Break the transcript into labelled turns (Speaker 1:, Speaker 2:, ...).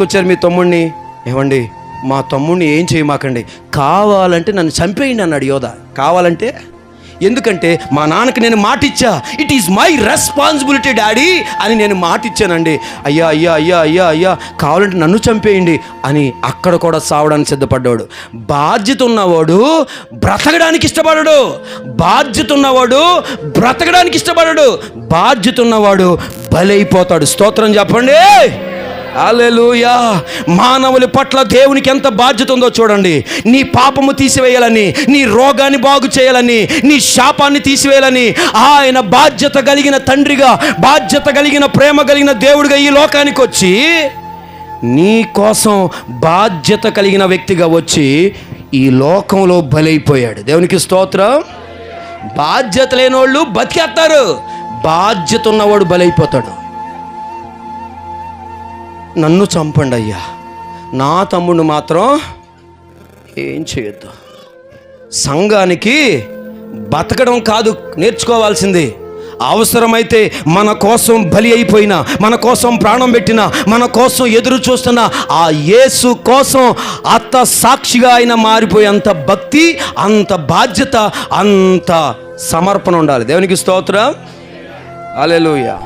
Speaker 1: తీసుకొచ్చారు మీ తమ్ముడిని ఏమండి మా తమ్ముడిని ఏం చేయమాకండి? కావాలంటే నన్ను చంపేయండి అన్నాడు యోధ. కావాలంటే? ఎందుకంటే మా నాన్నకి నేను మాటిచ్చా. It is my responsibility daddy అని నేను మాటిచ్చానండి. అయ్యా అయ్యా అయ్యా అయ్యా అయ్యా కావాలంటే నన్ను చంపేయండి అని అక్కడ కూడా సావడానికి సిద్ధపడ్డాడు. బాధ్యత ఉన్నవాడు బ్రతకడానికి ఇష్టపడడు. బాధ్యత ఉన్నవాడు బ్రతకడానికి ఇష్టపడడు. బాధ్యత ఉన్నవాడు బలైపోతాడు. స్తోత్రం చెప్పండి. అలెలుయా మానవుల పట్ల దేవునికి ఎంత బాధ్యత ఉందో చూడండి. నీ పాపము తీసివేయాలని నీ రోగాన్ని బాగు చేయాలని నీ శాపాన్ని తీసివేయాలని ఆయన బాధ్యత కలిగిన తండ్రిగా బాధ్యత కలిగిన ప్రేమ కలిగిన దేవుడిగా ఈ లోకానికి వచ్చి నీ కోసం బాధ్యత కలిగిన వ్యక్తిగా వచ్చి ఈ లోకంలో బలైపోయాడు. దేవునికి స్తోత్రం. బాధ్యత లేనోళ్ళు బతికేస్తారు బాధ్యత ఉన్నవాడు బలైపోతాడు. నన్ను చంపండి అయ్యా. నా తమ్ముడు మాత్రం ఏం చేయొద్దు. సంఘానికి బతకడం కాదు నేర్చుకోవాల్సింది. అవసరమైతే మన కోసం బలి అయిపోయిన మన కోసం ప్రాణం పెట్టిన మన కోసం ఎదురు చూస్తున్న ఆ యేసు కోసం అత్త సాక్షిగా ఆయన మారిపోయేంత భక్తి అంత బాధ్యత అంత సమర్పణ ఉండాలి. దేవునికి స్తోత్రం. అలెలుయా